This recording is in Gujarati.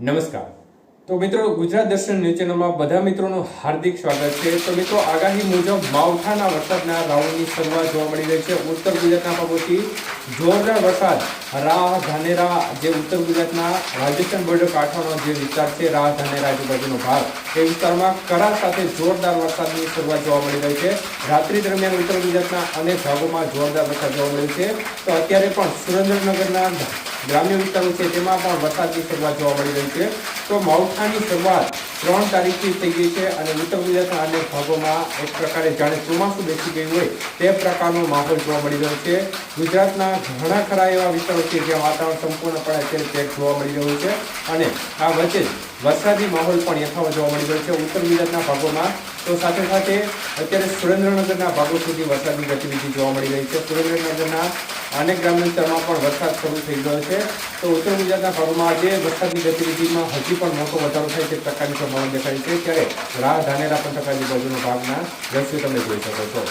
નમસ્કાર. તો મિત્રો, ગુજરાત દર્શન ન્યૂઝ ચેનલમાં બધા મિત્રોનું હાર્દિક સ્વાગત છે. તો મિત્રો, આગાહી મુજબ માવઠાના વરસાદના રાઉન્ડની શરૂઆત જોવા મળી રહી છે. ઉત્તર ગુજરાતના ભાગોથી જોરદાર વરસાદ, રાહ ધાનેરા જે ઉત્તર ગુજરાતના રાજસ્થાન બોર્ડર કાંઠાનો જે વિસ્તાર છે, રાહ ધાનેરા આજુબાજુનો ભાગ, એ વિસ્તારમાં કરા સાથે જોરદાર વરસાદની શરૂઆત જોવા મળી રહી છે. રાત્રિ દરમિયાન ઉત્તર ગુજરાતના અનેક ભાગોમાં જોરદાર વરસાદ જોવા મળ્યો છે. તો અત્યારે પણ સુરેન્દ્રનગરના ગ્રામ્ય વિસ્તારો છે તેમાં પણ વરસાદની શરૂઆત જોવા મળી રહી છે. તો માવઠાની શરૂઆત ત્રણ તારીખથી થઈ ગઈ છે અને ઉત્તર ગુજરાતના અનેક ભાગોમાં એક પ્રકારે જાણે ચોમાસું બેસી ગયું હોય તે પ્રકારનો માહોલ જોવા મળી રહ્યો છે. ગુજરાતના ઘણા ખરા એવા વિસ્તારો છે જ્યાં વાતાવરણ સંપૂર્ણપણે અત્યારે ચેક જોવા મળી રહ્યું છે અને આ વચ્ચે વરસાદી માહોલ પણ યથાવત જોવા મળી રહ્યો છે ઉત્તર ગુજરાતના ભાગોમાં. તો સાથે સાથે અત્યારે સુરેન્દ્રનગરના ભાગો સુધી વરસાદની ગતિવિધિ જોવા મળી રહી છે. સુરેન્દ્રનગરના અનેક ગ્રામ્ય વિસ્તારમાં પણ વરસાદ શરૂ થઈ ગયો છે. તો ઉત્તર ગુજરાતના ભાગોમાં આજે વરસાદની ગતિવિધિમાં હજી પણ મોટો વધારો થાય તે પ્રકારની સંભાવના દેખાય છે. ત્યારે રાહ ધાનેરા પંથક આજુબાજુના ભાગના દ્રશ્યો તમે જોઈ શકો છો.